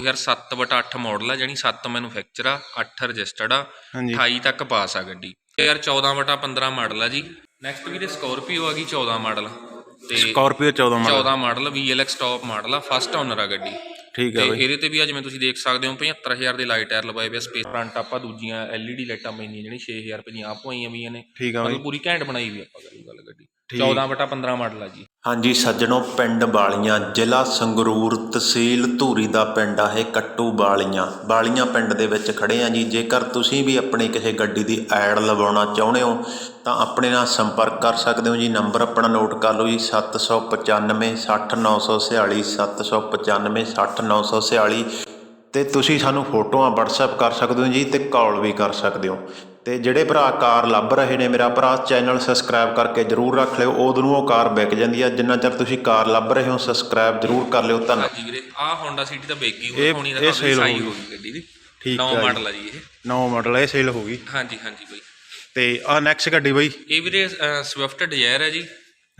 2007/8 model ਆ ਜਾਨੀ 7 manufacture ਆ 8 ਰਜਿਸਟਰਡ ਆ ਹਾਂਜੀ। 28 ਤੱਕ ਪਾਸ ਆ ਗੱਡੀ। ਇਹ ਯਾਰ 14/15 ਮਾਡਲ ਆ ਜੀ। ਨੈਕਸਟ ਵੀਰੇ ਸਕਾਰਪੀਓ ਆ ਗਈ 14 ਮਾਡਲ। ਤੇ Scorpio 14 model. 14 model VLX top model ਆ ਫਸਟ ਓਨਰ ਆ ਗੱਡੀ। ਠੀਕ ਹੈ ਬਈ। ਇਹਦੇ ਤੇ ਵੀ ਆ ਜਿਵੇਂ ਤੁਸੀਂ ਦੇਖ ਸਕਦੇ ਹੋ 75000 ਦੇ ਲਾਈਟ ਟਾਇਰ ਲਵਾਏ ਹੋਏ ਸਪੇਸ ਫਰੰਟ ਆਪਾਂ ਦੂਜੀਆਂ LED ਲਾਈਟਾਂ ਪੈਂਦੀਆਂ ਜਿਹੜੀ 6000 ਰੁਪਏ ਦੀਆਂ ਆਪ ਹੋਈਆਂ ਵੀਆਂ ਨੇ। ਠੀਕ ਆ ਬਈ। ਪੂਰੀ ਘੈਂਟ ਬਣਾਈ ਵੀ ਆਪਾਂ ਗੱਲ ਗੱਡੀ। ਠੀਕ। 14/15 ਮਾਡਲ ਆ ਜੀ। ਹਾਂਜੀ ਸੱਜਣੋ ਪਿੰਡ ਬਾਲੀਆਂ ਜ਼ਿਲ੍ਹਾ ਸੰਗਰੂਰ ਤਹਿਸੀਲ ਧੂਰੀ ਦਾ ਪਿੰਡ ਆ ਇਹ ਕੱਟੂ ਬਾਲੀਆਂ। ਬਾਲੀਆਂ ਪਿੰਡ ਦੇ ਵਿੱਚ ਖੜੇ ਆ ਜੀ। ਜੇਕਰ ਤੁਸੀਂ ਵੀ ਆਪਣੀ ਕਿਸੇ ਗੱਡੀ ਦੀ ਐਡ ਲਵਾਉਣਾ ਚਾਹੁੰਦੇ ਹੋ ਤਾਂ ਆਪਣੇ ਨਾਲ ਸੰਪਰਕ ਕਰ ਸਕਦੇ ਹੋ ਜੀ। ਨੰਬਰ ਆਪਣਾ ਨੋਟ ਕਰ ਲਓ ਜੀ 795 60946 795 60946 ਤੇ ਤੁਸੀਂ ਸਾਨੂੰ ਫੋਟੋਆਂ WhatsApp ਕਰ ਸਕਦੇ ਹੋ ਜੀ ਤੇ ਕਾਲ ਵੀ ਕਰ ਸਕਦੇ ਹੋ। ਤੇ ਜਿਹੜੇ ਭਰਾ ਕਾਰ ਲੱਭ ਰਹੇ ਨੇ ਮੇਰਾ ਭਰਾ ਚੈਨਲ ਸਬਸਕ੍ਰਾਈਬ ਕਰਕੇ ਜਰੂਰ ਰੱਖ ਲਿਓ। ਉਦੋਂ ਨੂੰ ਉਹ ਕਾਰ ਵਿਕ ਜਾਂਦੀ ਆ। ਜਿੰਨਾ ਚਿਰ ਤੁਸੀਂ ਕਾਰ ਲੱਭ ਰਹੇ ਹੋ ਸਬਸਕ੍ਰਾਈਬ ਜਰੂਰ ਕਰ ਲਿਓ। ਧੰਨਵਾਦ ਹਾਂਜੀ ਵੀਰੇ ਆਹ Honda City ਤਾਂ ਇਹ- ਹੋਣੀ ਦਾ ਇਹ sale ਸਾਈ ਹੋ ਹੋ ਗਈ। ਗੱਡੀ ਦੀ। ਠੀਕ ਨੌ ਆ ਜੀ। ਮਾਡਲ ਆ ਜੀ ਇਹ। ਨੌ ਮਾਡਲ ਇਹ ਸੇਲ ਹੋ ਗਈ। ਹਾਂਜੀ ਹਾਂਜੀ ਬਈ। ਤੇ ਆ ਨੈਕਸਟ ਗੱਡੀ ਬਈ। ਇਹ ਵੀਰੇ ਸਵਿਫਟ ਡਿਜ਼ਾਇਰ ਹੈ ਜੀ।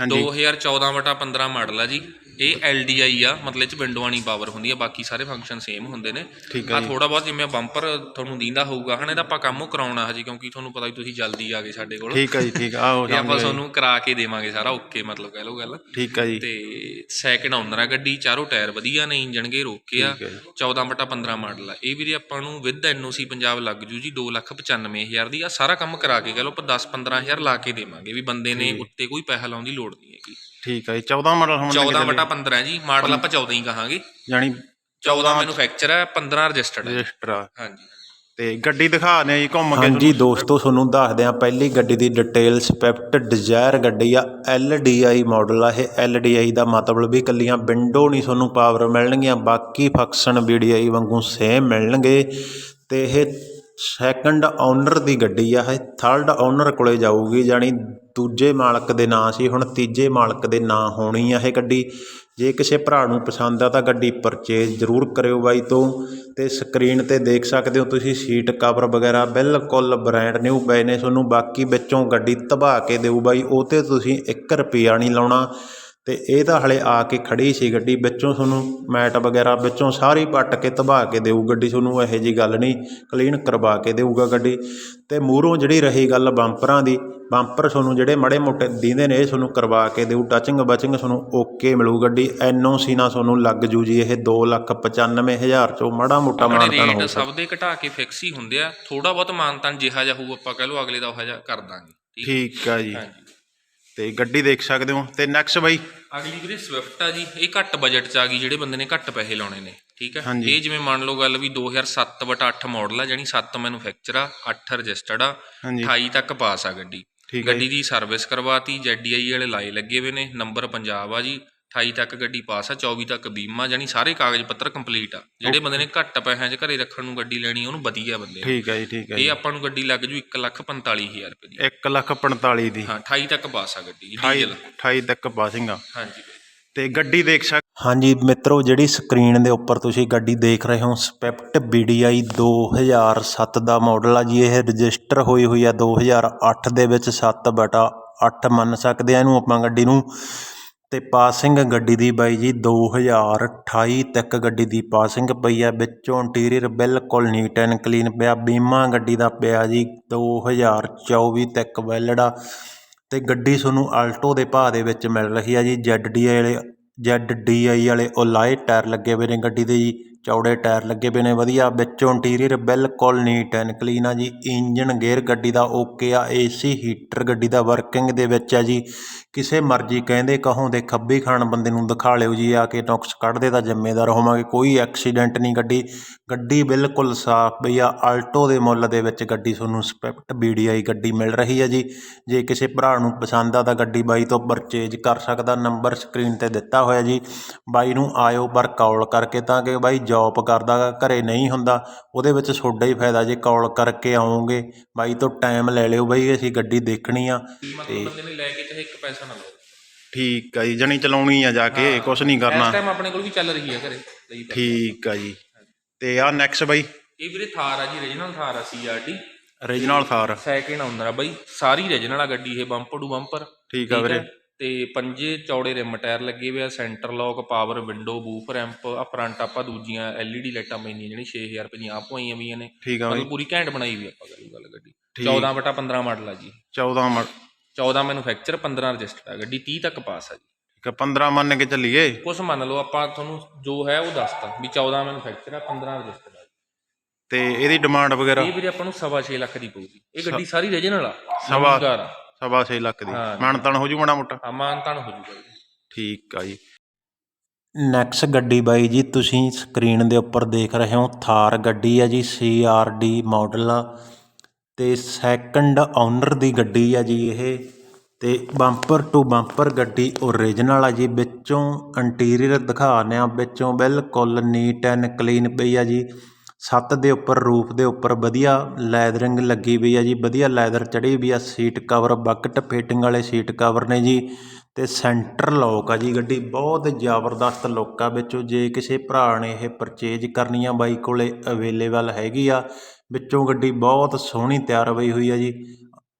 ਹਾਂਜੀ। 2014/15 ਮਾਡਲ ਆ ਜੀ। ਇਹ LDI ਆ ਮਤਲਬ ਇਹ ਚ ਵਿੰਡੋ ਵਾਲੀ ਪਾਵਰ ਹੁੰਦੀ ਆ ਬਾਕੀ ਸਾਰੇ ਫੰਕਸ਼ਨ ਸੇਮ ਹੁੰਦੇ ਨੇ। ਠੀਕ ਆ ਜੀ। ਥੋੜਾ ਬਹੁਤ ਜਿਵੇਂ ਬੰਪਰ ਤੁਹਾਨੂੰ ਦੀਂਦਾ ਹੋਊਗਾ ਹਨਾ ਇਹਦਾ ਆਪਾਂ ਕੰਮ ਕਰਾਉਣਾ ਹਜੇ ਕਿਉਂਕਿ ਤੁਹਾਨੂੰ ਪਤਾ ਵੀ ਤੁਸੀਂ ਜਲਦੀ ਆ ਗਏ ਸਾਡੇ ਕੋਲ। ਠੀਕ ਆ ਜੀ ਠੀਕ ਆ ਇਹ ਆਪਾਂ ਜੀ। ਤੁਹਾਨੂੰ ਕਰਾ ਕੇ ਦੇਵਾਂਗੇ ਸਾਰਾ ਓਕੇ ਮਤਲਬ ਕਹਿ ਲਓ ਗੱਲ। ਠੀਕ ਆ ਜੀ। ਤੇ ਸੈਕਿੰਡ ਓਨਰ ਆ ਗੱਡੀ ਚਾਰੋਂ ਟਾਇਰ ਵਧੀਆ ਨੇ ਇੰਜਨ ਗੇ ਰੋਕੇ ਆ। ਠੀਕ ਹੈ ਜੀ। 14/15 ਮਾਡਲ ਆ। ਇਹ ਵੀਰੇ ਆਪਾਂ ਨੂੰ ਵਿਦ ਐਨਓਸੀ ਪੰਜਾਬ ਲੱਗ ਜੂ ਜੀ 295000 ਦੀ। ਆ ਸਾਰਾ ਕੰਮ ਕਰਾ ਕੇ ਕਹ ਲਓ ਆਪਾਂ 10-15000 ਲਾ ਕੇ ਦੇਵਾਂਗੇ ਵੀ ਬੰਦੇ ਨੇ ਉੱਤੇ ਕੋਈ ਪੈਸਾ ਲਾਉਣ ਦੀ ਲੋੜ ਨਹੀਂ ਹੈਗੀ। ਠੀਕ ਆ ਜੀ 14 ਮਾਡਲ ਹੁਣ 14/15 ਜੀ ਮਾਡਲ ਆਪਾਂ 14 ਹੀ ਕਹਾਂਗੇ। ਯਾਨੀ 14 ਮੈਨੂਫੈਕਚਰ ਹੈ 15 ਰਜਿਸਟਰਡ ਹੈ। ਰਜਿਸਟਰ ਆ। ਹਾਂਜੀ। ਤੇ ਗੱਡੀ ਦਿਖਾ ਨੇ ਜੀ ਘੁੰਮ ਕੇ ਹਾਂਜੀ ਦੋਸਤੋ ਤੁਹਾਨੂੰ ਦੱਸਦੇ ਆ ਪਹਿਲੀ ਗੱਡੀ ਦੀ ਡਿਟੇਲ ਸਪਿਫਟ ਡਿਜ਼ਾਇਰ ਗੱਡੀ ਆ LDI ਮਾਡਲ ਆ ਇਹ LDI ਦਾ ਮਤਲਬ ਵੀ ਕੱਲੀਆਂ ਵਿੰਡੋ ਨਹੀਂ ਤੁਹਾਨੂੰ ਪਾਵਰ ਮਿਲਣਗੀਆਂ ਬਾਕੀ ਫੰਕਸ਼ਨ VDI ਵਾਂਗੂ ਸੇਮ ਮਿਲਣਗੇ। ਤੇ ਇਹ ਸੈਕੰਡ ਓਨਰ ਦੀ ਗੱਡੀ ਆ ਇਹ। ਥਰਡ ਓਨਰ ਕੋਲੇ ਜਾਊਗੀ ਜਾਨੀ ਦੂਜੇ ਮਾਲਕ ਦੇ ਨਾਂ ਸੀ, ਹੁਣ ਤੀਜੇ ਮਾਲਕ ਦੇ ਨਾਂ ਹੋਣੀ ਆ ਇਹ ਗੱਡੀ। ਜੇ ਕਿਸੇ ਭਰਾ ਨੂੰ ਪਸੰਦ ਆ ਤਾਂ ਗੱਡੀ ਪਰਚੇਜ਼ ਜ਼ਰੂਰ ਕਰਿਓ ਬਾਈ ਤੋਂ। ਤੇ ਸਕਰੀਨ ਤੇ ਦੇਖ ਸਕਦੇ ਹੋ ਤੁਸੀਂ ਸੀਟ ਕਵਰ ਵਗੈਰਾ, ਬਿਲਕੁਲ ਬ੍ਰਾਂਡ ਨਿਊ ਪਏ ਨੇ। ਤੁਹਾਨੂੰ ਬਾਕੀ ਵਿੱਚੋਂ ਗੱਡੀ ਤਬਾ ਕੇ ਦੇਊ ਬਾਈ। ਉਹ ਤੇ ਤੁਸੀਂ 1 ਰੁਪਿਆ ਨਹੀਂ ਲਾਉਣਾ। ਤੇ ਇਹ ਤਾਂ ਹਲੇ ਆ ਕੇ ਖੜੀ ਸੀ ਗੱਡੀ ਵਿੱਚੋਂ ਤੁਹਾਨੂੰ ਮੈਟ ਵਗੈਰਾ ਵਿੱਚੋਂ ਸਾਰੀ ਪੱਟ ਕੇ ਤਬਾ ਕੇ ਦੇਊ ਗੱਡੀ ਤੁਹਾਨੂੰ ਇਹੋ ਜੀ ਗੱਲ ਨਹੀਂ ਕਲੀਨ ਕਰਵਾ ਕੇ ਦੇਊਗਾ ਗੱਡੀ। ਤੇ ਮੂਹਰੋਂ ਜਿਹੜੀ ਰਹੀ ਗੱਲ ਬੰਪਰਾਂ ਦੀ ਬੰਪਰ ਤੁਹਾਨੂੰ ਜਿਹੜੇ ਮੜੇ ਮੋਟੇ ਦੀਂਦੇ ਨੇ ਇਹ ਤੁਹਾਨੂੰ ਕਰਵਾ ਕੇ ਦੇਊ ਟੱਚਿੰਗ ਬਚਿੰਗ ਤੁਹਾਨੂੰ ਓਕੇ ਮਿਲੂ ਗੱਡੀ। ਐਨਓਸੀ ਨਾਲ ਤੁਹਾਨੂੰ ਲੱਗ ਜੂ ਜੀ ਇਹ 295000 ਚੋਂ ਮਾੜਾ ਮੋਟਾ ਮਾਨਤਾਨ ਹੋ ਸਭ ਦੇ ਘਟਾ ਕੇ ਫਿਕਸ ਹੀ ਹੁੰਦੇ ਆ। ਥੋੜਾ ਬਹੁਤ ਮਾਨਤਾਨ ਜਿਹਾ ਜਿਹਾ ਹੋਊ ਆਪਾਂ ਕਹਿ ਲਓ ਅਗਲੇ ਦਾ ਉਹ ਜਿਹਾ ਕਰ ਦਾਂਗੇ। ਠੀਕ? ਆ ਜੀ। ਤੇ ਗੱਡੀ ਦੇਖ ਸਕਦੇ ਹੋ। ਤੇ ਨੈਕਸਟ ਬਾਈ। ਅਗਲੀ ਵੀਰੇ ਸਵਿਫਟ ਆ ਜੀ। ਇਹ ਘੱਟ ਬਜਟ ਚ ਆ ਗਈ ਜਿਹੜੇ ਬੰਦੇ ਨੇ ਘੱਟ ਪੈਸੇ ਲਾਉਣੇ ਨੇ ਠੀਕ ਹੈ। ਇਹ ਜਿਵੇਂ ਮੰਨ ਲਓ ਗੱਲ ਵੀ 2007/8 ਮਾਡਲ ਆ ਜਾਨੀ 7 ਮੈਨੂਫੈਕਚਰ ਆ 8 ਰਜਿਸਟਰਡ ਆ ਹਾਂਜੀ। 28 ਤੱਕ ਪਾਸ ਆ ਗੱਡੀ। ਗੱਡੀ ਦੀ ਸਰਵਿਸ ਕਰਵਾਤੀ ZDI ਵਾਲੇ ਲਾਏ ਲੱਗੇ ਹੋਏ ਨੇ ਨੰਬਰ ਪੰਜਾਬ ਆ ਜੀ। 28 ਤੱਕ ਗੱਡੀ ਪਾਸ ਆ 24 ਤੱਕ ਬੀਮਾ ਜਾਨੀ ਸਾਰੇ ਕਾਗਜ਼ ਪੱਤਰ ਕੰਪਲੀਟ ਆ। ਜਿਹੜੇ ਬੰਦੇ ਨੇ ਘੱਟ ਪੈਸਿਆਂ 'ਚ ਘਰੇ ਰੱਖਣ ਨੂੰ ਗੱਡੀ ਲੈਣੀ ਉਹਨੂੰ ਵਧੀਆ ਬੰਦੇ। ਠੀਕ ਹੈ ਜੀ ਠੀਕ ਹੈ ਇਹ ਆਪਾਂ ਨੂੰ ਗੱਡੀ ਲੱਗ ਜੂ 145000 ਰੁਪਏ ਦੀ। 1 ਲੱਖ 45 ਦੀ। ਹਾਂ 28 ਤੱਕ ਪਾਸ ਆ ਗੱਡੀ 28 ਡੀਜ਼ਲ 28 ਤੱਕ ਪਾਸਿੰਗ ਆ। ਹਾਂਜੀ। ਤੇ ਗੱਡੀ ਦੇਖ ਸਕ ਹਾਂਜੀ ਮਿੱਤਰੋ ਜਿਹੜੀ ਸਕਰੀਨ ਦੇ ਉੱਪਰ ਤੁਸੀਂ ਗੱਡੀ ਦੇਖ ਰਹੇ ਹੋ ਸਪਿਫਟ BDI 2007 ਦਾ ਮਾਡਲ ਆ ਜੀ। ਇਹ ਰਜਿਸਟਰ ਹੋਈ ਹੋਈ ਆ 2008 ਦੇ ਵਿੱਚ 7 ਬਟਾ 8 ਮੰਨ ਸਕਦੇ ਆ ਇਹਨੂੰ ਆਪਾਂ ਗੱਡੀ ਨੂੰ। ਅਤੇ ਪਾਸਿੰਗ ਗੱਡੀ ਦੀ ਬਾਈ ਜੀ 2028 ਤੱਕ ਗੱਡੀ ਦੀ ਪਾਸਿੰਗ ਪਈ ਆ, ਵਿੱਚੋਂ ਇੰਟੀਰੀਅਰ ਬਿਲਕੁਲ ਨੀਟ ਐਂਡ ਕਲੀਨ ਪਿਆ, ਬੀਮਾ ਗੱਡੀ ਦਾ ਪਿਆ ਜੀ 2024 ਤੱਕ ਵੈਲਿਡ ਆ। ਤੇ ਗੱਡੀ ਤੁਹਾਨੂੰ ਆਲਟੋ ਦੇ ਭਾਅ ਦੇ ਵਿੱਚ ਮਿਲ ਰਹੀ ਆ ਜੀ ਜੈੱਡ ਡੀ ਆਈ ਵਾਲੇ ਜੈੱਡ ਡੀ ਆਈ ਵਾਲੇ ਓਲਾਏ ਟਾਇਰ ਲੱਗੇ ਹੋਏ ਨੇ ਗੱਡੀ ਦੇ ਜੀ। ਚੌੜੇ ਟਾਇਰ ਲੱਗੇ ਪਏ ਨੇ, ਵਧੀਆ। ਵਿੱਚੋਂ ਇੰਟੀਰੀਅਰ ਬਿਲਕੁਲ ਨੀਟ ਐਂਡ ਕਲੀਨ ਆ ਜੀ। ਇੰਜਨ ਗੇਅਰ ਗੱਡੀ ਦਾ ਓਕੇ ਆ ਏਸੀ ਹੀਟਰ ਗੱਡੀ ਦਾ ਵਰਕਿੰਗ ਦੇ ਵਿੱਚ ਆ ਜੀ। ਕਿਸੇ ਮਰਜ਼ੀ ਕਹਿੰਦੇ ਕਹੋਂ ਦੇ ਖੱਬੀ ਖਾਨ ਬੰਦੇ ਨੂੰ ਦਿਖਾ ਲਿਓ ਜੀ, ਆ ਕੇ ਨੁਕਸ ਕੱਢਦੇ ਤਾਂ ਜ਼ਿੰਮੇਦਾਰ ਹੋਵਾਂਗੇ। ਕੋਈ ਐਕਸੀਡੈਂਟ ਨਹੀਂ ਗੱਡੀ। ਗੱਡੀ ਬਿਲਕੁਲ ਸਾਫ਼ ਪਈ ਆ ਆਲਟੋ ਦੇ ਮੁੱਲ ਦੇ ਵਿੱਚ ਗੱਡੀ ਤੁਹਾਨੂੰ ਸਪਿਫਟ BDI ਗੱਡੀ ਮਿਲ ਰਹੀ ਹੈ ਜੀ। ਜੇ ਕਿਸੇ ਭਰਾ ਨੂੰ ਪਸੰਦ ਆ ਤਾਂ ਗੱਡੀ ਬਾਈ ਤੋਂ ਪਰਚੇਜ ਕਰ ਸਕਦਾ ਨੰਬਰ ਸਕਰੀਨ ਤੇ ਦਿੱਤਾ ਹੋਇਆ ਜੀ। ਬਾਈ ਨੂੰ ਆਇਓ ਪਰ ਕਾਲ ਕਰਕੇ ਤਾਂ ਕਿ ਬਾਈ ਜੌਬ ਕਰਦਾ ਘਰੇ ਨਹੀਂ ਹੁੰਦਾ ਉਹਦੇ ਵਿੱਚ ਤੁਹਾਡਾ ਹੀ ਫਾਇਦਾ ਜੇ ਕਾਲ ਕਰਕੇ ਆਓਗੇ। ਬਾਈ ਤੋਂ ਟਾਈਮ ਲੈ ਲਿਓ ਬਾਈ ਅਸੀਂ ਗੱਡੀ ਦੇਖਣੀ ਆ ਮਤਲਬ ਬੰਦੇ ਨੇ ਲੈ ਕੇ ਚਾਹੇ ਇੱਕ ਪੈਸਾ ਨਾ ਲਾਓ। ਠੀਕ ਆ ਜੀ ਜਣੀ ਚਲਾਉਣੀ ਆ ਜਾ ਕੇ ਕੁਝ ਨਹੀਂ ਇਸ ਕਰਨਾ। ਟਾਈਮ ਆਪਣੇ ਕੋਲ ਵੀ ਚੱਲ ਰਹੀ ਹੈ ਘਰੇ। ਠੀਕ ਆ ਜੀ। ਤੇ ਆ ਨੈਕਸਟ ਬਾਈ। ਇਹ ਵੀਰੇ ਥਾਰ ਆ ਜੀ ਰੀਜਨਲ ਥਾਰ ਆ ਸੀਆਰਡੀ ਓਰੀਜਨਲ ਥਾਰ। ਸੈਕਿੰਡ ਆਉਂਦਾ ਆ ਬਾਈ। ਸਾਰੀ ਰੀਜਨਲ ਆ ਗੱਡੀ ਇਹ ਬੰਪਰ ਟੂ ਬੰਪਰ ਠੀਕ ਆ ਵੀਰੇ। ਤੇ ਪੰਜੇ ਚੌੜੇ ਰਿਮ ਟਾਇਰ ਲੱਗੇ ਹੋਏ ਆ centre lock power window woofer amp ਆ ਫਰੰਟ ਆਪਾਂ ਦੂਜੀਆਂ LED ਲਾਈਟਾਂ ਪੈਂਦੀਆਂ ਜਿਹੜੀਆਂ 6000 ਰੁਪਏ ਦੀਆਂ ਆਪ ਹੋਈਆਂ ਵੀਆਂ ਨੇ। ਠੀਕ ਆ ਬਾਈ। ਮਤਲਬ ਪੂਰੀ ਘੈਂਟ ਬਣਾਈ ਵੀ ਆਪਾਂ ਗੱਲ ਗੱਡੀ। ਠੀਕ। 14 ਬਟਾ 15 ਮਾਡਲ ਆ ਜੀ। 14 ਮੜ 14 ਮੈਨੂਫੈਕਚਰ 15 ਰਜਿਸਟਰਡ ਆ। ਗੱਡੀ 30 ਤੱਕ ਪਾਸ ਆ ਜੀ। ਠੀਕ ਆ 15 ਮੰਨ ਕੇ ਚੱਲੀਏ। ਕੁਛ ਮੰਨ ਲਓ ਆਪਾਂ ਤੁਹਾਨੂੰ ਜੋ ਹੈ ਉਹ ਦੱਸਤਾ ਵੀ 14 ਮੈਨੂਫੈਕਚਰ ਆ 15 ਰਜਿਸਟਰਡ ਆ। ਤੇ ਇਹਦੀ ਡਿਮਾਂਡ ਵਗੈਰਾ? ਇਹ ਵੀਰੇ ਆਪਾਂ ਨੂੰ ਸਵਾ ਛੇ ਲੱਖ ਦੀ ਪਊਗੀ। ਇਹ ਗੱਡੀ ਸਾਰੀ ਰੀਜਨਲ ਆ ਸਵਾ- ਆ। ਸਵਾ ਛੇ ਲੱਖ ਦੀ। ਹਾਂ। ਮਾਨਤਨ ਹੋ ਜੂ ਮਾੜਾ ਮੋਟਾ? ਅਮਾਨ ਤਾਂ ਹੋ ਜੂਗਾ ਜੀ ਠੀਕ ਆ ਜੀ। ਨੈਕਸਟ ਗੱਡੀ ਬਾਈ ਜੀ ਤੁਸੀਂ ਸਕਰੀਨ ਦੇ ਉੱਪਰ ਦੇਖ ਰਹੇ ਹੋ ਥਾਰ ਗੱਡੀ ਹੈ ਜੀ CRD ਮਾਡਲ ਆ। ਤੇ ਸੈਕੰਡ ਓਨਰ ਦੀ ਗੱਡੀ ਆ ਜੀ ਇਹ। ਤੇ ਬੰਪਰ ਟੂ ਬੰਪਰ ਗੱਡੀ ਓਰੀਜਨਲ ਆ ਜੀ। ਵਿੱਚੋਂ ਇੰਟੀਰੀਅਰ ਦਿਖਾਉਂਦੇ ਆ ਵਿੱਚੋਂ ਬਿਲਕੁਲ ਨੀਟ ਐਂਡ ਕਲੀਨ ਪਈ ਆ ਜੀ। ਛੱਤ ਦੇ ਉੱਪਰ ਰੂਫ ਦੇ ਉੱਪਰ ਵਧੀਆ ਲੈਦਰਿੰਗ ਲੱਗੀ ਪਈ ਆ ਜੀ। ਵਧੀਆ ਲੈਦਰ ਚੜੀ ਵੀ ਆ ਸੀਟ ਕਵਰ ਬਕਟ ਫਿਟਿੰਗ ਵਾਲੇ ਸੀਟ ਕਵਰ ਨੇ ਜੀ। ਤੇ ਸੈਂਟਰ ਲੋਕ ਆ ਜੀ ਗੱਡੀ। ਬਹੁਤ ਜ਼ਬਰਦਸਤ ਲੁੱਕ ਆ ਵਿੱਚੋਂ। ਜੇ ਕਿਸੇ ਭਰਾ ਨੇ ਇਹ ਪਰਚੇਜ ਕਰਨੀ ਆ, ਬਾਈ ਕੋਲੇ ਅਵੇਲੇਬਲ ਹੈਗੀ ਆ, ਵਿੱਚੋਂ ਗੱਡੀ ਬਹੁਤ ਸੋਹਣੀ ਤਿਆਰ ਹੋਈ ਹੋਈ ਆ ਜੀ।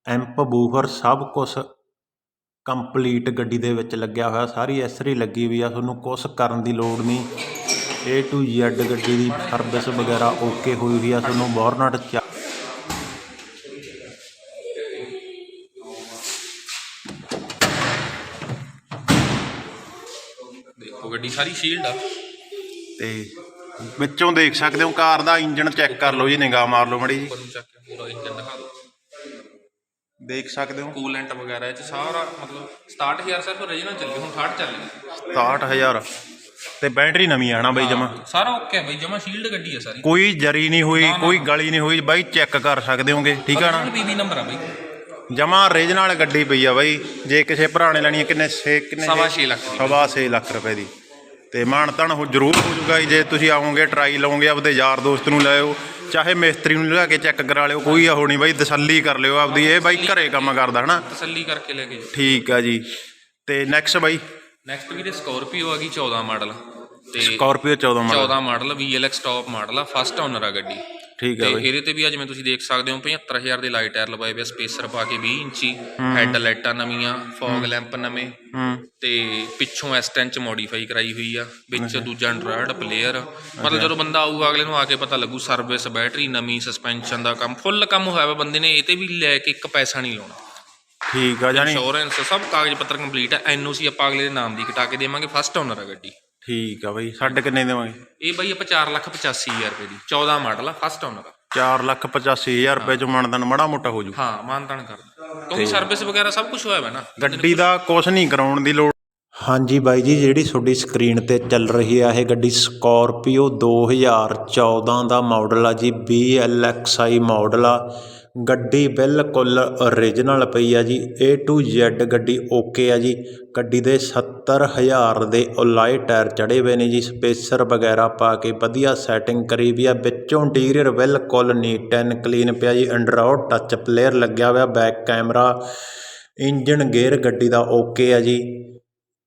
ਐਂਪ ਬੂਫਰ ਸਭ ਕੁਝ ਕੰਪਲੀਟ ਗੱਡੀ ਦੇ ਵਿੱਚ ਲੱਗਿਆ ਹੋਇਆ ਸਾਰੀ ਐਸਰੀ ਲੱਗੀ ਹੋਈ ਆ ਤੁਹਾਨੂੰ ਕੁਛ ਕਰਨ ਦੀ ਲੋੜ ਨਹੀਂ। A to Z ਗੱਡੀ ਦੀ ਸਰਵਿਸ ਵਗੈਰਾ ਓਕੇ ਹੋਈ ਹੋਈ ਆ ਤੁਹਾਨੂੰ ਬੋਰਨਟ ਚ ਦੇਖੋ ਗੱਡੀ ਸਾਰੀ ਸ਼ੀਲਡ ਆ। ਤੇ ਵਿੱਚੋਂ ਦੇਖ ਸਕਦੇ ਹੋ ਕਾਰ ਦਾ ਇੰਜਨ ਚੈੱਕ ਕਰ ਲਓ ਜੀ ਨਿਗਾਹ ਮਾਰ ਲਓ ਮੜੀ ਜੀ। ਉੱਪਰ ਨੂੰ ਚੱਕ ਕੇ ਪੂਰਾ ਇੰਜਨ ਦਿਖਾ ਦਿਓ ਦੇਖ ਸਕਦੇ ਹੋ। ਕੂਲੈਂਟ ਵਗੈਰਾ ਇਹ ਚ ਸਾਰਾ ਮਤਲਬ 67000 ਸਿਰਫ ਰੀਜਨਲ ਚੱਲੇ ਹੁਣ 68 ਚੱਲ ਗਈ। 67000 ਤੇ ਬੈਟਰੀ ਨਵੀਂ ਆ ਨਾ ਬਈ ਜਮਾ। ਸਾਰਾ ਓਕੇ ਹੈ ਬਈ ਜਮਾ ਸ਼ੀਲਡ ਗੱਡੀ ਹੈ ਸਾਰੀ। ਕੋਈ ਜਰੀ ਨਹੀਂ ਹੋਈ ਕੋਈ ਗਲੀ ਨਹੀਂ ਹੋਈ ਬਾਈ ਚੈੱਕ ਕਰ ਸਕਦੇ ਹੋਗੇ ਠੀਕ ਆ ਨਾ? ਪੀਵੀ ਨੰਬਰ ਆ ਬਈ। ਜਮਾ ਰੀਜਨਲ ਗੱਡੀ ਪਈ ਆ ਬਾਈ। ਜੇ ਕਿਸੇ ਭਰਾ ਨੇ ਲੈਣੀ ਹੈ ਕਿੰਨੇ 6 ਕਿੰਨੇ ਸਵਾ ਛੇ? ਲੱਖ ਦੀ। ਸਵਾ ਛੇ ਲੱਖ ਰੁਪਏ ਦੀ। ਤੇ ਮਾਨਤਨ ਹੋ ਜ਼ਰੂਰ ਹੋ ਜੂਗਾ ਜੀ। ਜੇ ਤੁਸੀਂ ਆਓਗੇ ਟਰਾਈ ਲਓਗੇ ਆਪਦੇ ਯਾਰ ਦੋਸਤ ਨੂੰ ਲਾਇਓ ਚਾਹੇ ਮਿਸਤਰੀ ਨੂੰ ਲਿਆ ਕੇ ਚੈੱਕ ਕਰਾ ਲਿਓ ਕੋਈ ਆ ਹੋਣੀ ਬਾਈ ਤਸੱਲੀ ਕਰ ਲਿਓ ਆਪਦੀ ਇਹ ਬਾਈ ਘਰੇ ਕੰਮ ਕਰਦਾ ਹਨਾ? ਤਸੱਲੀ ਕਰਕੇ ਲੈ ਕੇ ਜਾਓ। ਠੀਕ ਆ ਜੀ। ਤੇ ਨੈਕਸਟ ਬਾਈ? ਨੈਕਸਟ ਵੀਰੇ ਸਕੋਰਪੀਓ ਆ ਗਈ 14 ਮਾਡਲ। ਤੇ Scorpio 14 model. 14 model VLX top model ਆ ਫਸਟ ਓਨਰ ਆ ਗੱਡੀ। ਠੀਕ ਤੇ ਆ ਬਾਈ। ਇਹਦੇ ਤੇ ਵੀ ਆ ਜਿਵੇਂ ਤੁਸੀਂ ਦੇਖ ਸਕਦੇ ਹੋ 75000 ਦੇ ਲਾਈਟ ਟਾਇਰ ਲਵਾਏ ਹੋਏ ਸਪੇਸਰ ਪਾ ਕੇ 20 ਇੰਚੀ ਹੈੱਡ ਲਾਈਟਾਂ ਨਵੀਆਂ ਫੌਗ ਲੈਂਪ ਨਵੇਂ। ਹੂੰ। ਤੇ ਪਿੱਛੋਂ S10 ਚ ਮੋਡੀਫਾਈ ਕਰਾਈ ਹੋਈ ਆ ਵਿੱਚ ਦੂਜਾ ਐਂਡਰੋਇਡ ਪਲੇਅਰ ਮਤਲਬ ਜਦੋਂ ਬੰਦਾ ਆਊਗਾ ਅਗਲੇ ਨੂੰ ਆ ਕੇ ਪਤਾ ਲੱਗੂ ਸਰਵਿਸ ਬੈਟਰੀ ਨਵੀਂ ਸਸਪੈਂਸ਼ਨ ਦਾ ਕੰਮ। ਫੁੱਲ ਕੰਮ ਹੋਇਆ ਵਾ ਬੰਦੇ ਨੇ ਇਹ ਤੇ ਵੀ ਲੈ ਕੇ ਇੱਕ ਪੈਸਾ ਨਹੀਂ ਲਾਉਣਾ। ਠੀਕ ਆ ਜਾਨੀ ਇੰਸ਼ੋਰੈਂਸ ਸਭ ਕਾਗਜ਼ ਪੱਤਰ ਕੰਪਲੀਟ ਹੈ ਐਨਓਸੀ ਆਪਾਂ ਅਗਲੇ ਦੇ ਨਾਮ ਦੀ ਕਟਾ ਕੇ ਦੇਵਾਂਗੇ ਫਸਟ ਓਨਰ ਆ ਗੱਡੀ। ਠੀਕ ਆ ਬਾਈ ਸਾਡੇ ਕਿੰਨੇ ਦੇਵਾਂਗੇ? ਇਹ ਬਾਈ ਆਪਾਂ 485000 ਰੁਪਏ ਦੀ 14 ਮਾਡਲ ਆ ਫਸਟ ਓਨਰ ਆ। 4 ਲੱਖ 85000 ਰੁਪਏ ਚ ਮਾਨਤਨ ਮਾੜਾ ਮੋਟਾ ਹੋ ਜੂ। ਹਾਂ ਮਾਨਤਾਨ ਕਰ ਕਿਉਂਕਿ ਸਰਵਿਸ ਵਗੈਰਾ ਸਭ ਕੁਝ ਹੋਇਆ ਵਾ ਨਾ। ਗੱਡੀ ਦਾ ਕੁਝ ਨਹੀਂ ਕਰਾਉਣ ਦੀ ਲੋੜ। ਹਾਂਜੀ ਬਾਈ ਜੀ ਜਿਹੜੀ ਤੁਹਾਡੀ ਸਕਰੀਨ ਤੇ ਚੱਲ ਰਹੀ ਆ ਇਹ ਗੱਡੀ ਸਕੋਰਪੀਓ 2014 ਦਾ ਮਾਡਲ ਆ ਜੀ BLXI ਮਾਡਲ ਆ। ਗੱਡੀ ਬਿਲਕੁਲ ਓਰੀਜਨਲ ਪਈ ਆ ਜੀ ਏ ਟੂ Z ਗੱਡੀ ਓਕੇ ਆ ਜੀ। ਗੱਡੀ ਦੇ ਸੱਤਰ ਹਜ਼ਾਰ ਦੇ ਅਲਾਈ ਟਾਇਰ ਚੜੇ ਹੋਏ ਨੇ ਜੀ। ਸਪੇਸਰ ਵਗੈਰਾ ਪਾ ਕੇ ਵਧੀਆ ਸੈਟਿੰਗ ਕਰੀ ਵੀ ਆ। ਵਿੱਚੋਂ ਇੰਟੀਰੀਅਰ ਬਿਲਕੁਲ ਨੀਟ ਐਂਡ ਕਲੀਨ ਪਿਆ ਜੀ। ਐਂਡਰੋਇਡ ਟੱਚ ਪਲੇਅਰ ਲੱਗਿਆ ਹੋਇਆ ਬੈਕ ਕੈਮਰਾ ਇੰਜਨ ਗੇਅਰ ਗੱਡੀ ਦਾ ਓਕੇ ਆ ਜੀ।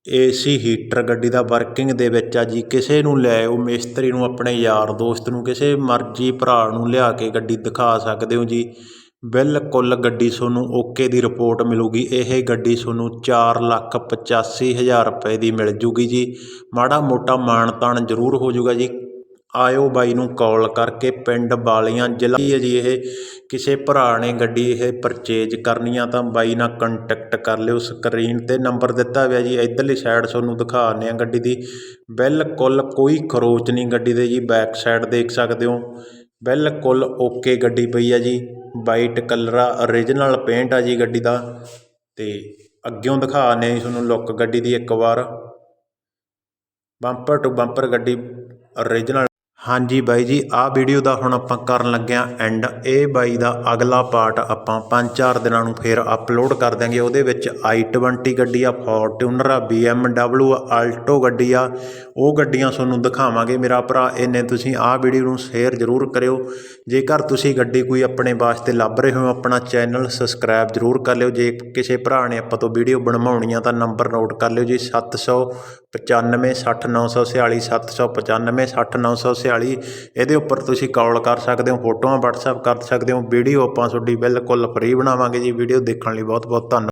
ਏਸੀ ਹੀਟਰ ਗੱਡੀ ਦਾ ਵਰਕਿੰਗ ਦੇ ਵਿੱਚ ਆ ਜੀ। ਕਿਸੇ ਨੂੰ ਲੈ ਉਹ ਮਿਸਤਰੀ ਨੂੰ, ਆਪਣੇ ਯਾਰ ਦੋਸਤ ਨੂੰ, ਕਿਸੇ ਮਰਜ਼ੀ ਭਰਾ ਨੂੰ ਲਿਆ ਕੇ ਗੱਡੀ ਦਿਖਾ ਸਕਦੇ ਹੋ ਜੀ। ਬਿਲਕੁਲ ਗੱਡੀ ਤੁਹਾਨੂੰ ਓਕੇ ਦੀ ਰਿਪੋਰਟ ਮਿਲੂਗੀ। ਇਹ ਗੱਡੀ ਤੁਹਾਨੂੰ 485000 ਰੁਪਏ ਦੀ ਮਿਲ ਜੂਗੀ ਜੀ। ਮਾੜਾ ਮੋਟਾ ਮਾਣ-ਤਾਣ ਜ਼ਰੂਰ ਹੋ ਜੂਗਾ ਜੀ। ਆਇਓ ਬਾਈ ਨੂੰ ਕਾਲ ਕਰਕੇ ਪਿੰਡ ਬਾਲੀਆਂ ਜ਼ਿਲ੍ਹਾ ਹੀ ਹੈ ਜੀ ਇਹ? ਕਿਸੇ ਭਰਾ ਨੇ ਗੱਡੀ ਇਹ ਪਰਚੇਜ ਕਰਨੀ ਆ ਤਾਂ ਬਾਈ ਨਾਲ ਕੰਟੈਕਟ ਕਰ ਲਿਓ। ਸਕਰੀਨ ਤੇ ਨੰਬਰ ਦਿੱਤਾ ਹੋਇਆ ਜੀ। ਇਧਰਲੀ ਸਾਈਡ ਤੁਹਾਨੂੰ ਦਿਖਾਉਂਦੇ ਆ ਗੱਡੀ ਦੀ। ਬਿਲਕੁਲ ਕੋਈ ਖਰੋਚ ਨਹੀਂ ਗੱਡੀ ਦੇ ਜੀ। ਬੈਕ ਸਾਈਡ ਦੇਖ ਸਕਦੇ ਹੋ। ਬਿਲਕੁਲ ਓਕੇ ਗੱਡੀ ਪਈ ਆ ਜੀ। ਵਾਈਟ ਕਲਰ ਆ ਓਰੀਜਨਲ ਪੇਂਟ ਆ ਜੀ ਗੱਡੀ ਦਾ। ਅਤੇ ਅੱਗਿਓਂ ਦਿਖਾ ਆ ਤੁਹਾਨੂੰ ਲੁੱਕ ਗੱਡੀ ਦੀ ਇੱਕ ਵਾਰ। ਬੰਪਰ ਟੂ ਬੰਪਰ ਗੱਡੀ ਓਰੀਜਨਲ ਹਾਂਜੀ ਬਾਈ ਜੀ, ਆਹ ਵੀਡੀਓ ਦਾ ਹੁਣ ਆਪਾਂ ਕਰਨ ਲੱਗੇ ਹਾਂ ਐਂਡ ਇਹ ਬਾਈ ਦਾ ਅਗਲਾ ਪਾਰਟ ਆਪਾਂ 5-4 ਦਿਨਾਂ ਨੂੰ ਫੇਰ ਅਪਲੋਡ ਕਰ ਦਿਆਂਗੇ। ਉਹਦੇ ਵਿੱਚ i20 ਗੱਡੀ ਆ ਫੋਰਟੂਨਰ ਆ BMW ਆ ਆਲਟੋ ਗੱਡੀ ਆ। ਉਹ ਗੱਡੀਆਂ ਤੁਹਾਨੂੰ ਦਿਖਾਵਾਂਗੇ। ਮੇਰਾ ਭਰਾ, ਇਹਨੇ ਤੁਸੀਂ ਆਹ ਵੀਡੀਓ ਨੂੰ ਸ਼ੇਅਰ ਜ਼ਰੂਰ ਕਰਿਓ। ਜੇਕਰ ਤੁਸੀਂ ਗੱਡੀ ਕੋਈ ਆਪਣੇ ਵਾਸਤੇ ਲੱਭ ਰਹੇ ਹੋ, ਆਪਣਾ ਚੈਨਲ ਸਬਸਕ੍ਰਾਈਬ ਜ਼ਰੂਰ ਕਰ ਲਿਓ। ਜੇ ਕਿਸੇ ਭਰਾ ਨੇ ਆਪਾਂ ਤੋਂ ਵੀਡੀਓ ਬਣਵਾਉਣੀ ਆ, ਤਾਂ ਨੰਬਰ ਨੋਟ ਕਰ ਲਿਓ ਜੀ 795 60946 795 60946 ਇਹਦੇ ਉੱਪਰ ਤੁਸੀਂ ਕਾਲ ਕਰ ਸਕਦੇ ਹੋ, ਫੋਟੋਆਂ ਵਟਸਐਪ ਕਰ ਸਕਦੇ ਹੋ, ਵੀਡੀਓ ਆਪਾਂ ਤੁਹਾਡੀ ਬਿਲਕੁਲ ਫਰੀ ਬਣਾਵਾਂਗੇ ਜੀ। ਵੀਡੀਓ ਦੇਖਣ ਲਈ ਬਹੁਤ ਬਹੁਤ ਧੰਨਵਾਦ।